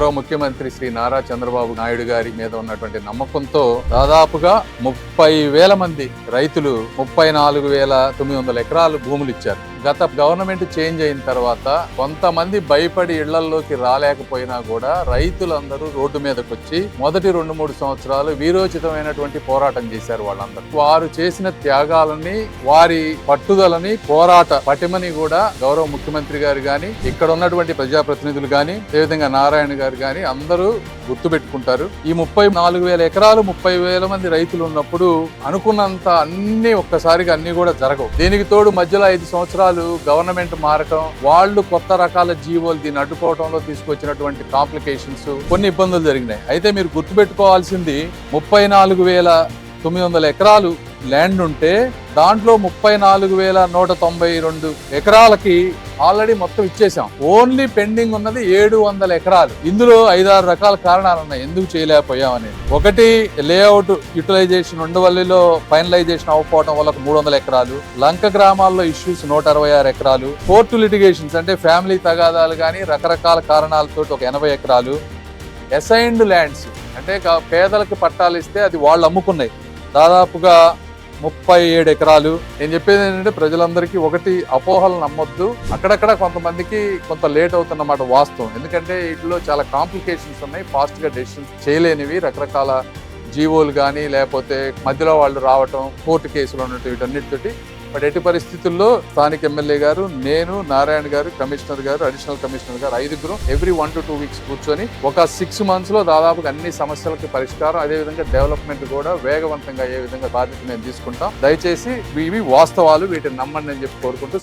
గౌరవ ముఖ్యమంత్రి శ్రీ నారా చంద్రబాబు నాయుడు గారి మీద ఉన్నటువంటి నమ్మకంతో దాదాపుగా ముప్పై వేల మంది రైతులు ముప్పై నాలుగు వేల తొమ్మిది వందల ఎకరాలు భూములు ఇచ్చారు. గత గవర్నమెంట్ చేంజ్ అయిన తర్వాత కొంతమంది భయపడి ఇళ్ళలోకి రాలేకపోయినా కూడా రైతులందరూ రోడ్డు మీదకి వచ్చి మొదటి రెండు మూడు సంవత్సరాలు వీరోచితమైనటువంటి పోరాటం చేశారు వాళ్ళందరూ. వారు చేసిన త్యాగాలని వారి పట్టుదలని పోరాట పటిమని కూడా గౌరవ ముఖ్యమంత్రి గారు గాని ఇక్కడ ఉన్నటువంటి ప్రజాప్రతినిధులు గాని అదేవిధంగా నారాయణ గారు గాని అందరూ గుర్తుపెట్టుకుంటారు. ఈ ముప్పై నాలుగు వేల ఎకరాలు ముప్పై వేల మంది రైతులు ఉన్నప్పుడు అనుకున్నంత అన్ని ఒక్కసారిగా అన్ని కూడా జరగవు. దీనికి తోడు మధ్యలో ఐదు సంవత్సరాలు గవర్నమెంట్ మారటం వాళ్ళు కొత్త రకాల జీవోలు దీన్ని అడ్డుకోవడంలో తీసుకొచ్చినటువంటి కాంప్లికేషన్స్ కొన్ని ఇబ్బందులు జరిగినాయి. అయితే మీరు గుర్తుపెట్టుకోవాల్సింది ముప్పై నాలుగు వేల తొమ్మిది వందల ఎకరాలు ల్యాండ్ ఉంటే దాంట్లో ముప్పై నాలుగు వేల నూట తొంభై రెండు ఎకరాలకి ఆల్రెడీ మొత్తం ఇచ్చేసాం ఓన్లీ పెండింగ్ ఉన్నది ఏడు వందల ఎకరాలు. ఇందులో ఐదారు రకాల కారణాలు ఉన్నాయి. ఎందుకు చేయలేకపోయామని. ఒకటి లేఅవుట్ యూటిలైజేషన్ ఉండవల్లిలో ఫైనలైజేషన్ అవ్వకపోవడం వల్ల మూడు వందల ఎకరాలు. లంక గ్రామాల్లో ఇష్యూస్ నూట అరవై ఆరు ఎకరాలు. కోర్టు లిటిగేషన్స్ అంటే ఫ్యామిలీ తగాదాలు కానీ రకరకాల కారణాలతో ఒక ఎనభై ఎకరాలు. అసైన్డ్ ల్యాండ్స్ అంటే పేదలకు పట్టాలు ఇస్తే అది వాళ్ళు అమ్ముకున్నాయి. దాదాపుగా ముప్పై ఏడు ఎకరాలు. నేను చెప్పేది ఏంటంటే ప్రజలందరికీ ఒకటి అపోహలు నమ్మొద్దు. అక్కడక్కడ కొంతమందికి కొంత లేట్ అవుతున్నమాట వాస్తవం. ఎందుకంటే వీటిలో చాలా కాంప్లికేషన్స్ ఉన్నాయి. ఫాస్ట్గా డెసిషన్ డెసిషన్స్ చేయలేనివి. రకరకాల జీవోలు కానీ లేకపోతే మధ్యలో వాళ్ళు రావటం కోర్టు కేసులు ఉన్నట్టు వీటన్నిటితోటి బట్ ఎట్టి పరిస్థితుల్లో స్థానిక ఎమ్మెల్యే గారు నేను నారాయణ గారు కమిషనర్ గారు అడిషనల్ కమిషనర్ గారు ఐదుగురు every one two two weeks కూర్చొని ఒక సిక్స్ మంత్స్లో దాదాపుగా అన్ని సమస్యలకి పరిష్కారం అదే విధంగా డెవలప్మెంట్ కూడా వేగవంతంగా అయ్యే విధంగా బాధ్యత మేము తీసుకుంటాం. దయచేసి ఇవి వాస్తవాలు వీటిని నమ్మండి అని చెప్పి కోరుకుంటూ